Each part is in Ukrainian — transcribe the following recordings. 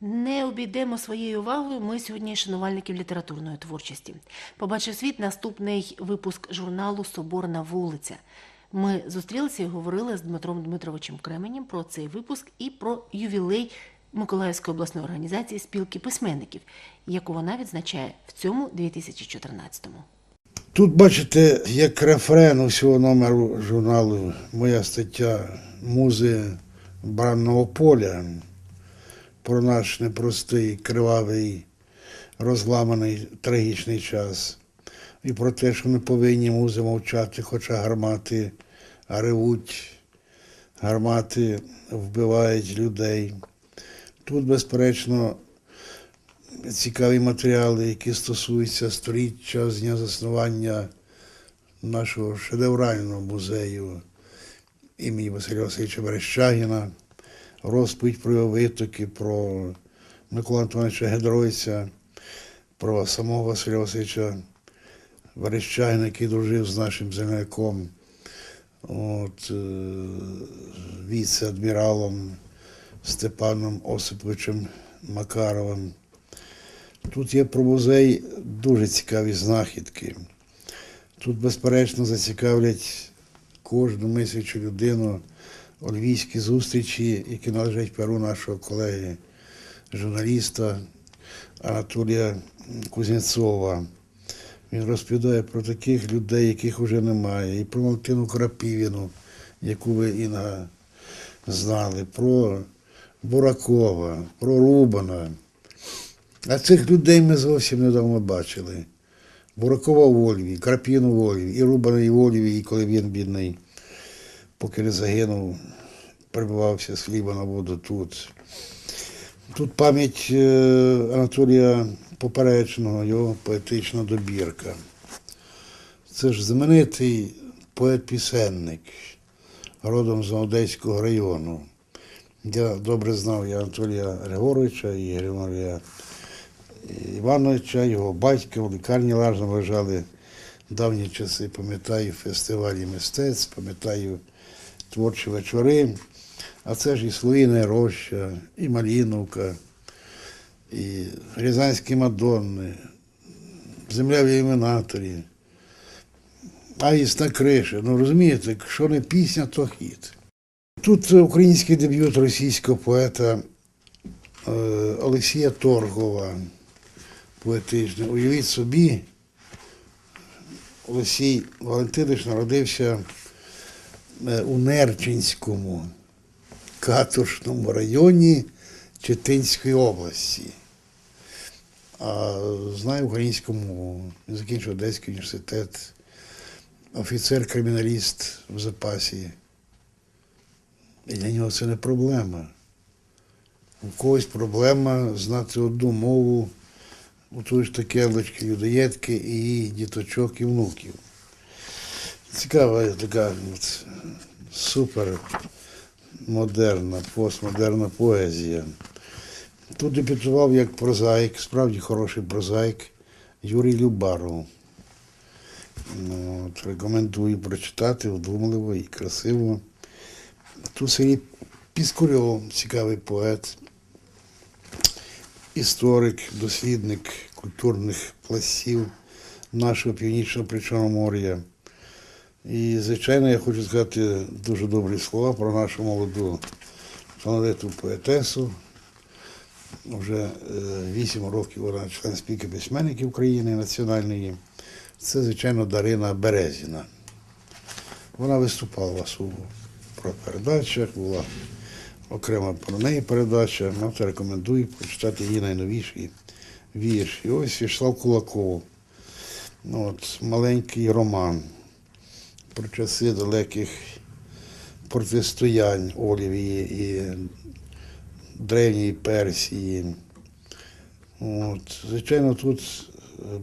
Не обійдемо своєю увагою ми сьогодні шанувальників літературної творчості. Побачив світ наступний випуск журналу Соборна вулиця. Ми зустрілися і говорили з Дмитром Дмитровичем Кременем про цей випуск і про ювілей Миколаївської обласної організації спілки письменників, яку вона відзначає в цьому 2014-му. Тут бачите, як рефрен усього номеру журналу моя стаття Музи бранного поля про наш непростий, кривавий, розламаний трагічний час. І про те, що не повинні музи мовчати, хоча гармати ревуть, гармати вбивають людей. Тут, безперечно, цікаві матеріали, які стосуються сторіччя з дня заснування нашого шедеврального музею імені Василя Васильовича Верещагіна, розповідь про його витоки, про Микола Антоновича Гедройця, про самого Василя Васильовича Верещагіна, який дружив з нашим земляком, от, е, віце-адміралом Степаном Осиповичем Макаровим. Тут є про музей дуже цікаві знахідки. Тут, безперечно, зацікавлять кожну мислячу людину львівські зустрічі, які належать перу нашого колеги, журналіста Анатолія Кузнєцова. Він розповідає про таких людей, яких вже немає, і про Малтину Крапівіну, яку ви Інга знали, про Буракова, про Рубана. А цих людей ми зовсім недавно бачили. Буракова в Ольві, Крапіну в Ольві, і Рубана і в Ольві, і коли він бідний, поки не загинув, прибивався з хліба на воду тут. Тут пам'ять е, Анатолія Поперечного, його поетична добірка. Це ж знаменитий поет-пісенник, родом з Одеського району. Я добре знав і Анатолія Григоровича, і Григорія Івановича, його батька в лікарні лажно лежали давні часи. Пам'ятаю фестивалі мистецтв, пам'ятаю творчі вечори. А це ж і Слоїна Роща, і Маліновка, і Рязанські Мадонни, Земля в ілюмінаторі, Аїст на криші. Ну розумієте, якщо не пісня, то хіт. Тут український дебют російського поета е, Олексія Торгова, поетичний. Уявіть собі, Олексій Валентинович народився у Нерчинському каторшному районі Читинської області. А знає українську мову. Закінчив Одеський університет, офіцер-криміналіст в запасі. І для нього це не проблема. У когось проблема знати одну мову, у тої ж такелочки, людоєдки і діточок і внуків. Цікава така от, супер модерна, постмодерна поезія. Тут дебютував як прозаїк, справді хороший прозаїк Юрій Любаров. Ну, От, рекомендую прочитати вдумливо і красиво. Тут Сергій Піскурьов, цікавий поет, історик, дослідник культурних пластів нашого північного Причорномор'я. І, звичайно, я хочу сказати дуже добрі слова про нашу молоду талановиту поетесу. Вже вісім років вона член спілки письменників України національної. Це, звичайно, Дарина Березіна. Вона виступала у передачах, була окрема про неї передача. Я це рекомендую прочитати її найновіший вірш. І ось Вячеслав Кулаков. Ну, от, маленький роман про часи далеких протистоянь Олівії і Древньої Персії. От. Звичайно, тут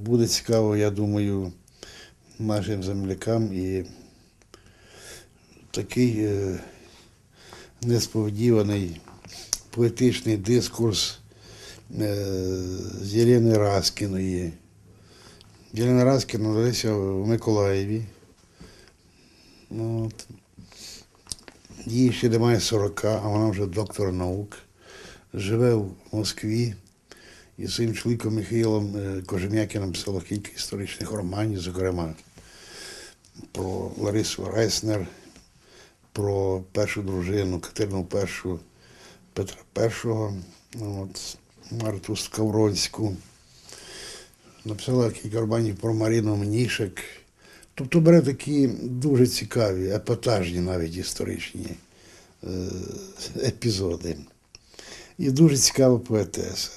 буде цікаво, я думаю, нашим землякам і такий е, несподіваний поетичний дискурс е, з Єлени Раскіної. Єлена Раскіна народилася в Миколаєві. Ну, От. Їй ще немає 40, а вона вже доктор наук живе в Москві. І своїм чоловіком Михайлом е, Кожем'яки написала кілька історичних романів, зокрема про Ларису Райснер, про першу дружину Катерину І Петра І, ну, от, Марту Скавронську. Написала кілька романів про Маріну Мнішек. Тобто бере такі дуже цікаві, епатажні навіть історичні е, епізоди. І дуже цікава поетеса.